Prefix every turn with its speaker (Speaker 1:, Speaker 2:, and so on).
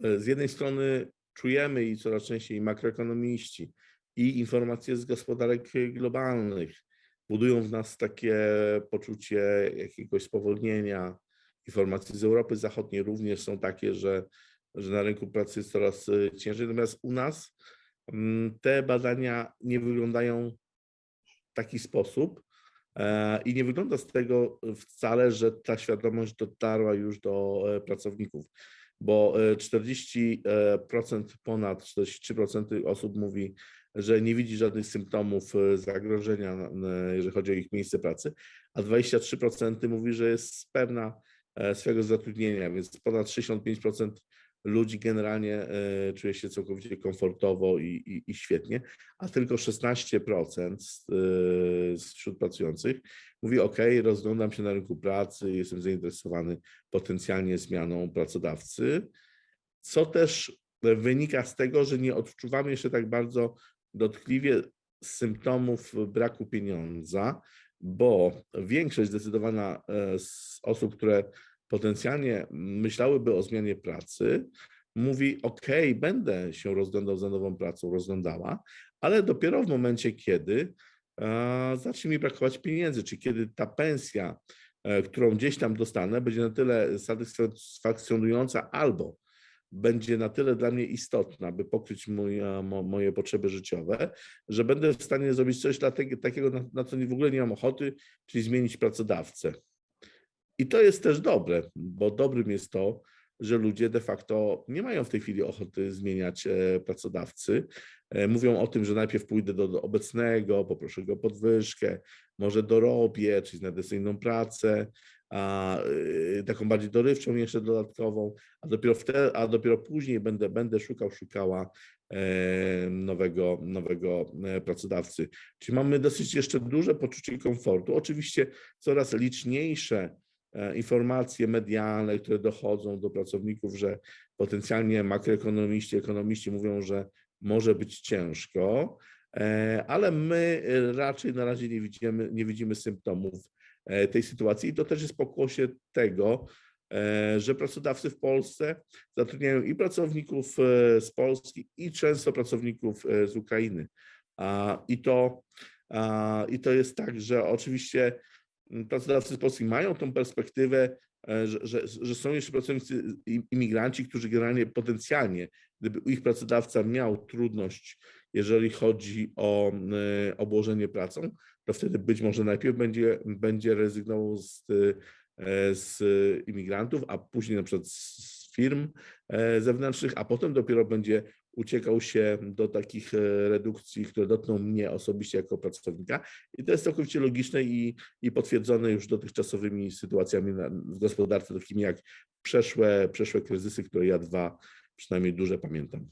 Speaker 1: z jednej strony czujemy i coraz częściej makroekonomiści, i informacje z gospodarek globalnych budują w nas takie poczucie jakiegoś spowolnienia. Informacje z Europy Zachodniej również są takie, że, że na rynku pracy jest coraz e, ciężej. Natomiast u nas mm, te badania nie wyglądają w taki sposób e, i nie wygląda z tego wcale, że ta świadomość dotarła już do e, pracowników bo 40% ponad 43% osób mówi, że nie widzi żadnych symptomów e, zagrożenia, jeżeli chodzi o ich miejsce pracy, a 23% mówi, że jest pewna e, swego zatrudnienia, więc ponad 65% ludzi generalnie e, czuje się całkowicie komfortowo i, i, i świetnie, a tylko 16% wśród pracujących mówi: OK, rozglądam się na rynku pracy, jestem zainteresowany potencjalnie zmianą pracodawcy, co też wynika z tego, że nie odczuwamy jeszcze tak bardzo dotkliwie symptomów braku pieniądza, bo większość zdecydowana e, z osób, które potencjalnie myślałyby o zmianie pracy, mówi: OK, będę się rozglądał za nową pracą, rozglądała, ale dopiero w momencie, kiedy e, zacznie mi brakować pieniędzy, czy kiedy ta pensja, e, którą gdzieś tam dostanę, będzie na tyle satysfakcjonująca albo będzie na tyle dla mnie istotna, by pokryć mo, moje potrzeby życiowe, że będę w stanie zrobić coś dla te, takiego, na, na co w ogóle nie mam ochoty, czyli zmienić pracodawcę. I to jest też dobre, bo dobrym jest to, że ludzie de facto nie mają w tej chwili ochoty zmieniać e, pracodawcy. E, mówią o tym, że najpierw pójdę do, obecnego, poproszę go o podwyżkę, może dorobię, czy znajdę sobie inną pracę, a, y, taką bardziej dorywczą jeszcze dodatkową, a dopiero, wtedy, a dopiero później będę, będę szukał, szukała e, nowego, nowego e, pracodawcy. Czyli mamy dosyć jeszcze duże poczucie komfortu. Oczywiście coraz liczniejsze e, informacje medialne, które dochodzą do pracowników, że potencjalnie makroekonomiści, ekonomiści mówią, że może być ciężko, ale my raczej na razie nie widzimy, nie widzimy symptomów E, tej sytuacji. I to też jest pokłosie tego, e, że pracodawcy w Polsce zatrudniają i pracowników e, z Polski, i często pracowników z Ukrainy. I to, i to jest tak, że oczywiście pracodawcy z Polski mają tą perspektywę, że, że, że są jeszcze pracownicy imigranci, którzy generalnie potencjalnie, gdyby ich pracodawca miał trudność, jeżeli chodzi o obłożenie pracą, to wtedy być może najpierw będzie, będzie rezygnował z, e, z imigrantów, a później na przykład z firm e, zewnętrznych, a potem dopiero będzie uciekał się do takich e, redukcji, które dotkną mnie osobiście jako pracownika. I to jest całkowicie logiczne i, i potwierdzone już dotychczasowymi sytuacjami w gospodarce, takimi jak przeszłe, przeszłe kryzysy, które ja dwa przynajmniej duże pamiętam.